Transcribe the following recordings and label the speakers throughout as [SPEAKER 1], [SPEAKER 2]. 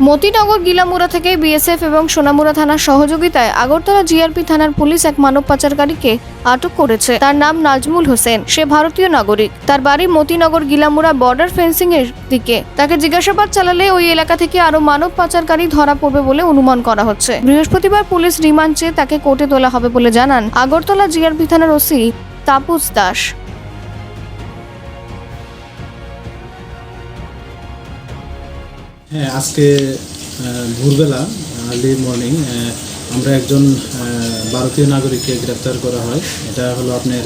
[SPEAKER 1] মতিনগর, গিলামুড়া থেকে বিএসএফ এবং সোনামুড়া থানার সহযোগিতায় আগরতলা জিআরপি থানার পুলিশ এক মানব পাচারকারীকে আটক করেছে। তার নাম নাজমুল হোসেন। সে ভারতীয় নাগরিক। তার বাড়ি মতিনগর, গিলামুড়া বর্ডার ফেন্সিং এর দিকে। তাকে জিজ্ঞাসাবাদ চালালে ওই এলাকা থেকে আরও মানব পাচারকারী ধরা পড়বে বলে অনুমান করা হচ্ছে। বৃহস্পতিবার পুলিশ রিমান্ড চেয়ে তাকে কোর্টে তোলা হবে বলে জানান আগরতলা জিআরপি থানার ওসি তাপস দাস।
[SPEAKER 2] হ্যাঁ আজকে ভোরবেলা আর্লি মর্নিং আমরা একজন ভারতীয় নাগরিককে গ্রেপ্তার করা হয়। এটা হলো আপনার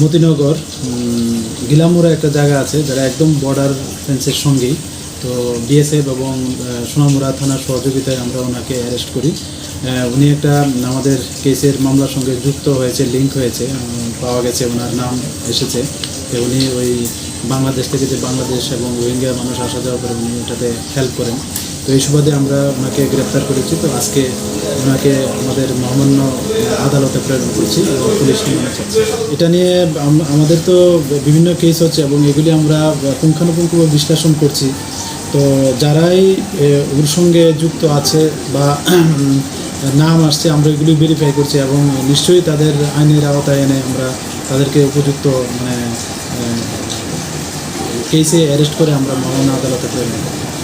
[SPEAKER 2] মতিনগর উম, গিলামুড়া একটা জায়গা আছে যারা একদম বর্ডার ফেন্সের সঙ্গেই। তো বিএসএফ এবং আহ, সোনামুড়া থানার সহযোগিতায় আমরা ওনাকে অ্যারেস্ট করি। উনি একটা আমাদের কেসের মামলার সঙ্গে যুক্ত হয়েছে লিঙ্ক হয়েছে পাওয়া গেছে ওনার নাম এসেছে। উনি ওই বাংলাদেশ থেকে যে বাংলাদেশ এবং রোহিঙ্গা মানুষ আসা যাওয়া করে উনি এটাতে হেল্প করেন। তো এই সুবাদে আমরা ওনাকে গ্রেপ্তার করেছি। তো আজকে ওনাকে আমাদের মহামান্য আদালতে প্রেরণ করছি এবং পুলিশ নিয়ে এটা নিয়ে আমাদের তো বিভিন্ন কেস হচ্ছে এবং এগুলি আমরা পুঙ্খানুপুঙ্খভাবে বিশ্লেষণ করছি। তো যারাই ওর সঙ্গে যুক্ত আছে বা নাম আসছে, আমরা এগুলি ভেরিফাই করছি এবং নিশ্চয়ই তাদের আইনের আওতায় এনে আমরা তাদেরকে উপযুক্ত মানে কেসে অ্যারেস্ট করে আমরা মহান আদালতে প্রেরণ করব